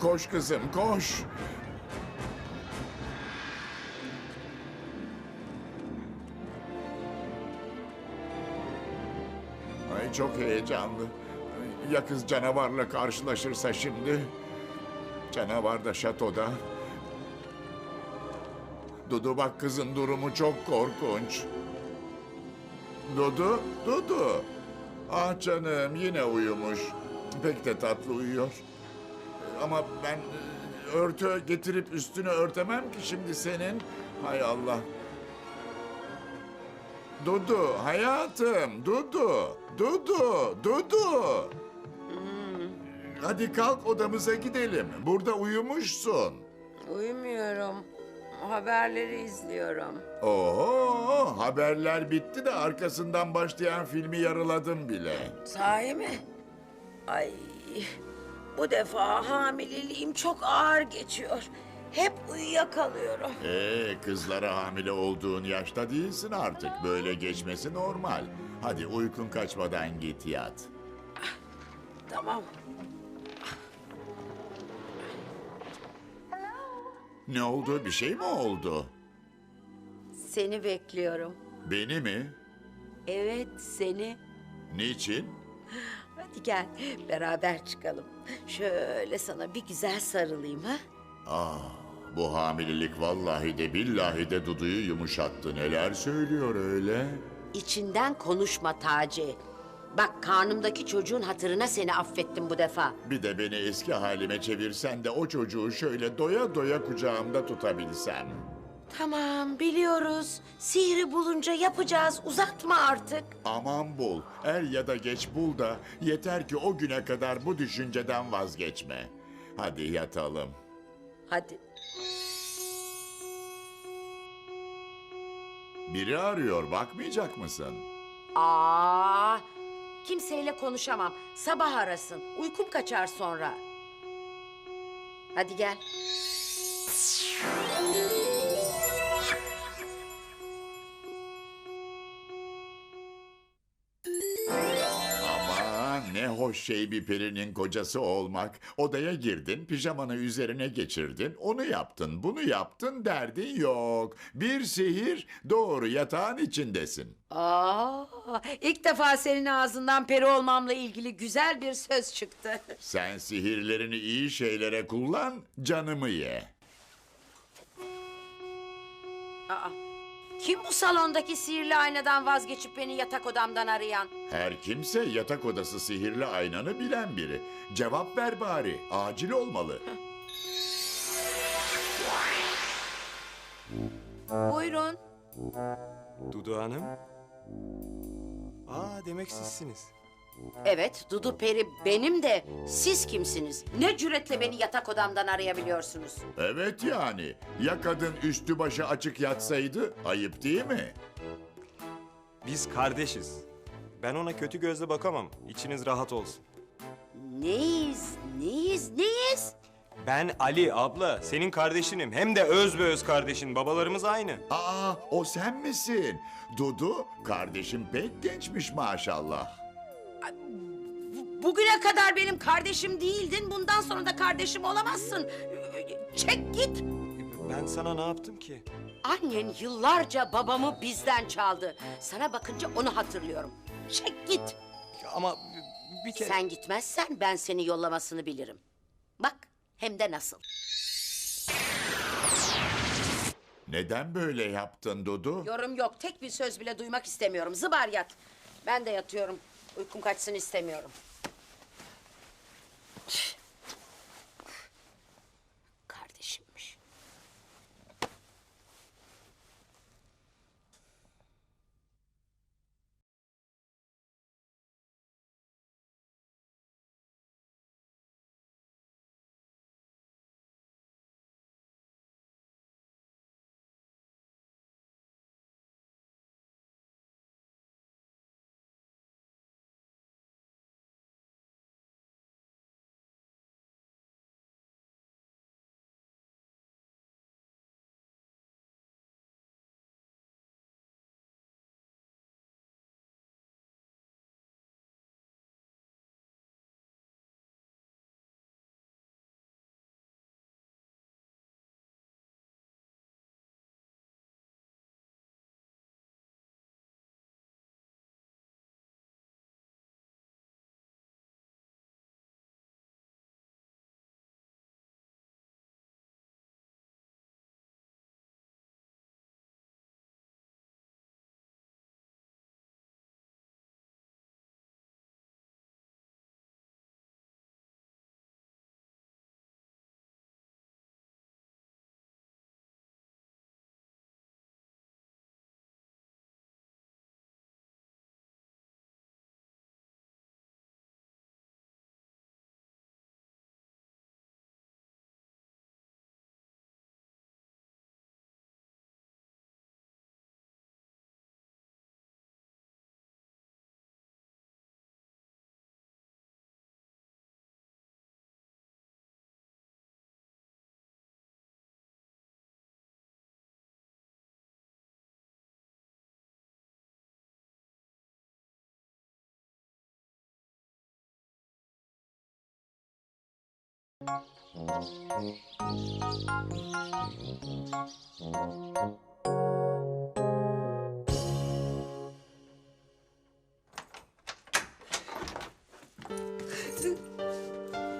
Koş kızım koş. Ay çok heyecanlı. Ya kız canavarla karşılaşırsa şimdi? Canavar da şatoda. Dudu bak kızın durumu çok korkunç. Dudu, Dudu. Ah canım yine uyumuş. Pek de tatlı uyuyor. Ama ben e, örtü getirip üstünü örtemem ki şimdi senin. Hay Allah. Dudu, hayatım, Dudu, Dudu, Dudu. Hadi kalk odamıza gidelim. Burada uyumuşsun. Uyumuyorum. Haberleri izliyorum. Oo, haberler bitti de arkasından başlayan filmi yarıladım bile. Sahi mi? Ay, bu defa hamileliğim çok ağır geçiyor. Hep uyuyakalıyorum. Ee, kızlara hamile olduğun yaşta değilsin artık. Böyle geçmesi normal. Hadi uykun kaçmadan git yat. Tamam. Ne oldu? Bir şey mi oldu? Seni bekliyorum. Beni mi? Evet, seni. Niçin? Hadi gel, beraber çıkalım. Şöyle sana bir güzel sarılayım ha. Ah, bu hamilelik vallahi de billahi de Dudu'yu yumuşattı. Neler söylüyor öyle? İçinden konuşma Taci. Bak karnımdaki çocuğun hatırına seni affettim bu defa. Bir de beni eski halime çevirsen de o çocuğu şöyle doya doya kucağımda tutabilsem. Tamam biliyoruz. Sihri bulunca yapacağız. Uzatma artık. Aman bul, er ya da geç bul da yeter ki o güne kadar bu düşünceden vazgeçme. Hadi yatalım. Hadi. Biri arıyor, bakmayacak mısın? Aa, kimseyle konuşamam. Sabah arasın. Uykum kaçar sonra. Hadi gel. Hoş şey bir perinin kocası olmak. Odaya girdin, pijamanı üzerine geçirdin, onu yaptın, bunu yaptın derdin yok. Bir sihir, doğru yatağın içindesin. Aa, ilk defa senin ağzından peri olmamla ilgili güzel bir söz çıktı. Sen sihirlerini iyi şeylere kullan, canımı ye. Aa, kim bu salondaki sihirli aynadan vazgeçip beni yatak odamdan arayan? Her kimse yatak odası sihirli aynanı bilen biri. Cevap ver bari, acil olmalı. Buyurun. Dudu Hanım. Aa demek sizsiniz. Evet, Dudu Peri benim de siz kimsiniz? Ne cüretle beni yatak odamdan arayabiliyorsunuz? Evet yani, ya kadın üstü başı açık yatsaydı, ayıp değil mi? Biz kardeşiz. Ben ona kötü gözle bakamam. İçiniz rahat olsun. Neyiz, neyiz, neyiz? Ben Ali abla, senin kardeşinim. Hem de öz be öz kardeşin. Babalarımız aynı. Aa, o sen misin? Dudu, kardeşim pek gençmiş maşallah. Bu- Bugüne kadar benim kardeşim değildin, bundan sonra da kardeşim olamazsın. Çek git. Ben sana ne yaptım ki? Annen yıllarca babamı bizden çaldı. Sana bakınca onu hatırlıyorum. Çek git. Ama bir kere... Sen gitmezsen ben seni yollamasını bilirim. Bak, hem de nasıl. Neden böyle yaptın Dudu? Yorum yok, tek bir söz bile duymak istemiyorum. Zıbar yat. Ben de yatıyorum. Uykum kaçsın istemiyorum.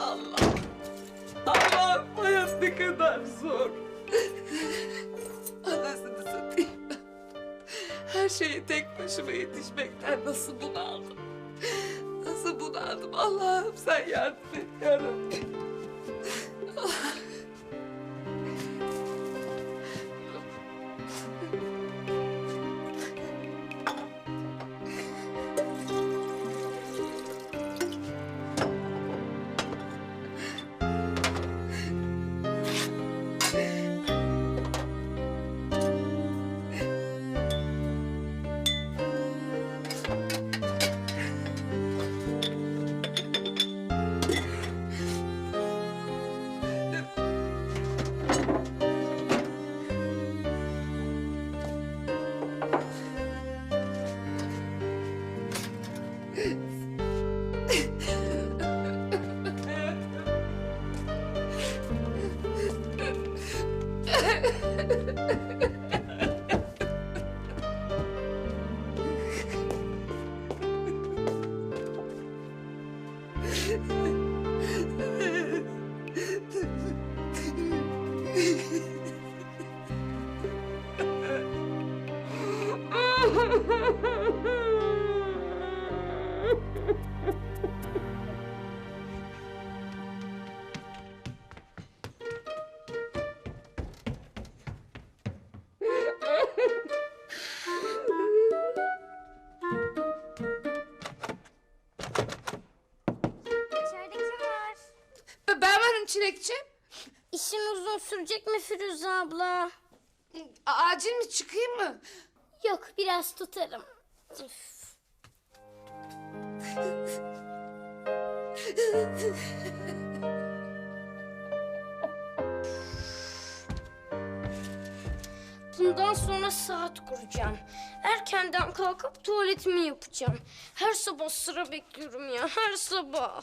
Allah. Allah hayat ne kadar zor. Anasını satayım. Her şeye tek başıma yetişmekten nasıl bunaldım. Nasıl bunaldım. Allah'ım sen yardım et yarabbim. İçeride kim var? Ben Çilekçim. İşin uzun sürecek mi Firuze abla? Acil mi çıkayım mı? Yok biraz tutarım. Üf. Bundan sonra saat kuracağım. Erkenden kalkıp tuvaletimi yapacağım. Her sabah sıra bekliyorum ya, her sabah.